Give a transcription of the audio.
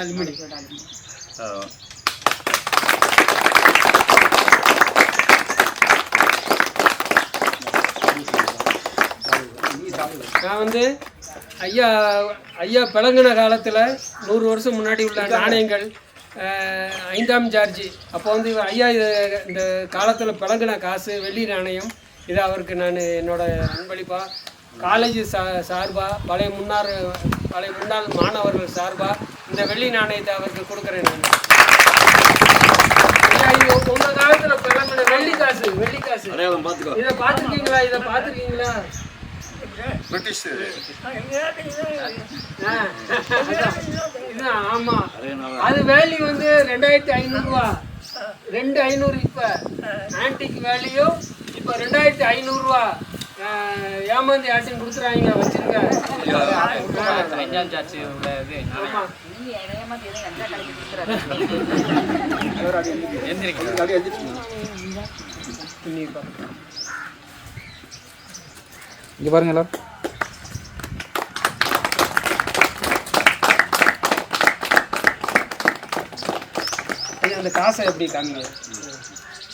Alumni. நான் வந்து ஐயா ஐயா பிளங்கின காலத்தில் நூறு வருஷம் முன்னாடி உள்ள நாணயங்கள் ஐந்தாம் ஜார்ஜ். அப்போ வந்து ஐயா இது இந்த காலத்தில் பிளங்கின காசு வெள்ளி நாணயம் இதை அவருக்கு நான் என்னோட அன்பளிப்பா காலேஜ் சா சார்பாக பழைய முன்னாள் பழைய முன்னாள் மாணவர்கள் சார்பாக இந்த வெள்ளி நாணயத்தை அவருக்கு கொடுக்குறேன் நான். ஐயா இது உங்க காலத்துல பிளங்கின வெள்ளி காசு வெள்ளி காசு. இதை பார்த்துருக்கீங்களா? இதை பார்த்துருக்கீங்களா? பிரிட்டிஷ் ஆமா. அது வேல்யூ வந்து ரெண்டாயிரத்தி ஐநூறுரூவா ரெண்டு ஐநூறு இப்போ. ஆன்டிக் வேல்யூ இப்போ ரெண்டாயிரத்தி ஐநூறுரூவா ஏமாந்தி ஆட்சின்னு கொடுத்துறாங்க வச்சிருக்க அஞ்சாம் சார்ஜ் உள்ள இது. இங்கே பாருங்க எல்லாரும். அந்த காசை எப்படி காமிங்க?